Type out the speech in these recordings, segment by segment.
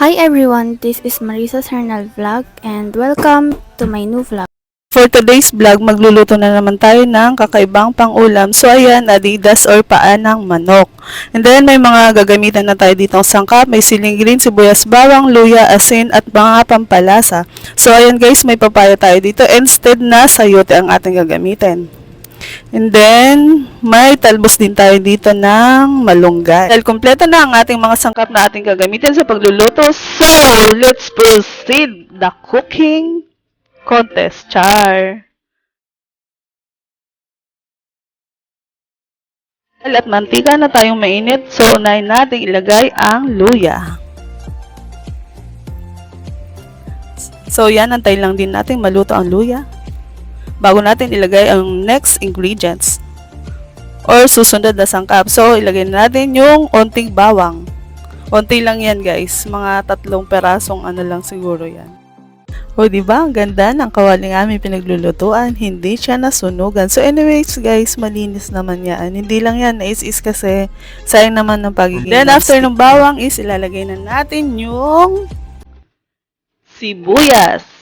Hi everyone, this is Marisa Sernal Vlog and welcome to my new vlog. For today's vlog, magluluto na naman tayo ng kakaibang pangulam. So ayan, adidas or paa ng manok. And then may mga gagamitan na tayo dito ng sangkap. May siling green, sibuyas, bawang, luya, asin at mga pampalasa. So ayan guys, may papaya tayo dito. Instead na sayote ang ating gagamitin. And then, may talbos din tayo dito ng malunggay. Dahil kompleto na ang ating mga sangkap na ating gagamitin sa pagluluto. So, let's proceed the cooking contest. Char! At mantika na tayong mainit, so unahin natin ilagay ang luya. So yan, antay lang din natin maluto ang luya bago natin ilagay ang next ingredients or susunod na sangkap. So, ilagay na natin yung onting bawang. Onti lang yan, guys. Mga tatlong perasong ano lang siguro yan. O, di ba? Ang ganda ng kawaling aming pinaglulutuan. Hindi siya nasunugan. So, anyways, guys, malinis naman yan. Hindi lang yan. Nais-is kasi sayang naman ng pagiging Then, after ng bawang is ilalagay na natin yung sibuyas.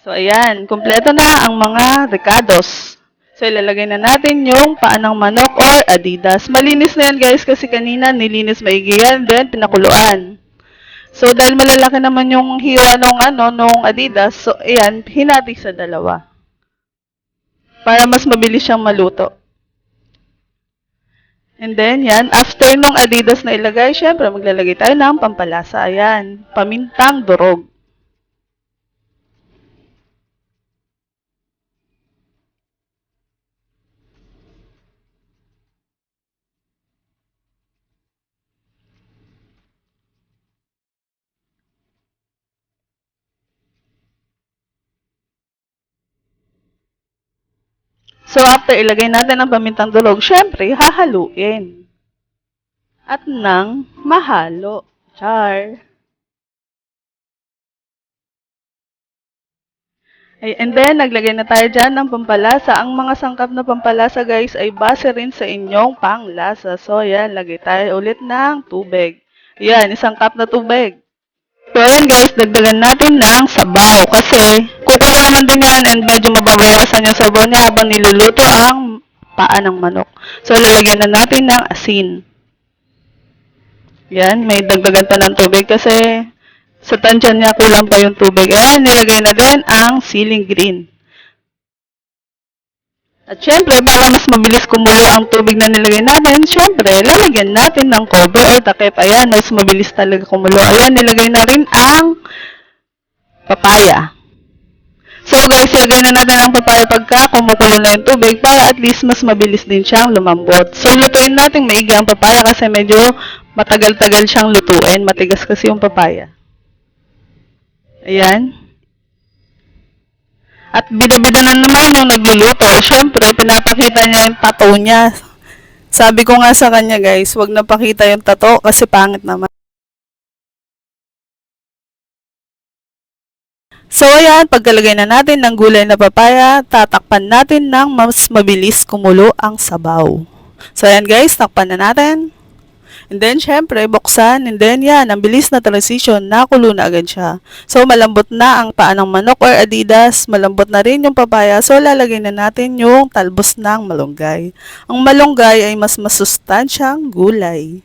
So, ayan. Kompleto na ang mga recados. So, ilalagay na natin yung paa ng manok or adidas. Malinis na yan, guys, kasi kanina nilinis maigi yan, then pinakuluan. So, dahil malalaki naman yung hiwa nung, ano, nung adidas, so, ayan, hinati sa dalawa. Para mas mabilis siyang maluto. And then, yan, after nung adidas na ilagay, syempre, maglalagay tayo ng pampalasa. Ayan, pamintang durog. So, after ilagay natin ang pamintang durog, syempre, hahaluin. At nang mahalo. Char. Ay, and then, naglagay na tayo dyan ng pampalasa. Ang mga sangkap na pampalasa, guys, ay base rin sa inyong panglasa. So, yan, lagay tayo ulit ng tubig. Yan, isang cup na tubig. So, ayan guys, dagdagan natin ng sabaw. Kasi, naman din yan and medyo mababawasan yung sabaw niya habang niluluto ang paa ng manok. So, lalagyan na natin ng asin. Yan, may dagdagan pa ng tubig kasi sa tansyan niya kulang pa yung tubig. Ayan, nilagay na din ang siling green. At syempre, para mas mabilis kumulo ang tubig na nilagay natin, syempre, lalagyan natin ng cover or takip. Ayan, mas mabilis talaga kumulo. Ayan, nilagay na rin ang papaya. So guys, lagay na natin ang papaya pagka kumukulo na yung tubig para at least mas mabilis din siyang lumambot. So lutuin natin maigi ang papaya kasi medyo matagal-tagal siyang lutuin. Matigas kasi yung papaya. Ayan. At bida-bida na naman yung nagluluto. Siyempre, pinapakita niya yung tato niya. Sabi ko nga sa kanya guys, wag na pakita yung tato kasi pangit naman. So ayan, pagkalagay na natin ng gulay na papaya, tatakpan natin ng mas mabilis kumulo ang sabaw. So ayan guys, takpan na natin. And then, syempre, buksan. And then, yan, ang bilis na transition, nakulo na agad siya. So, malambot na ang paa ng manok or adidas. Malambot na rin yung papaya. So, lalagay na natin yung talbos ng malunggay. Ang malunggay ay mas masustansyang gulay.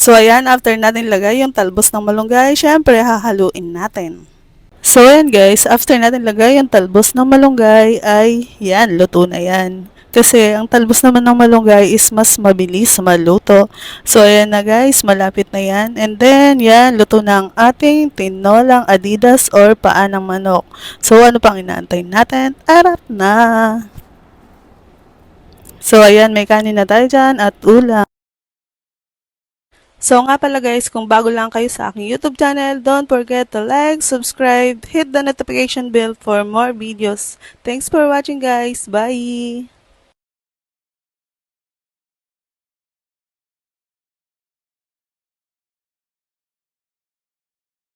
So, ayan, after natin lagay yung talbos ng malunggay, syempre, hahaluin natin. So, ayan guys, after natin lagay yung talbos ng malunggay, ay, yan, luto na yan. Kasi, ang talbos naman ng malunggay is mas mabilis maluto. So, ayan na guys, malapit na yan. And then, yan, luto na ang ating tinolang adidas or paa ng manok. So, ano pang inaantay natin? Arat na! So, ayan, may kanin na tayo dyan at ulam. So nga pala guys, kung bago lang kayo sa aking YouTube channel, don't forget to like, subscribe, hit the notification bell for more videos. Thanks for watching guys. Bye!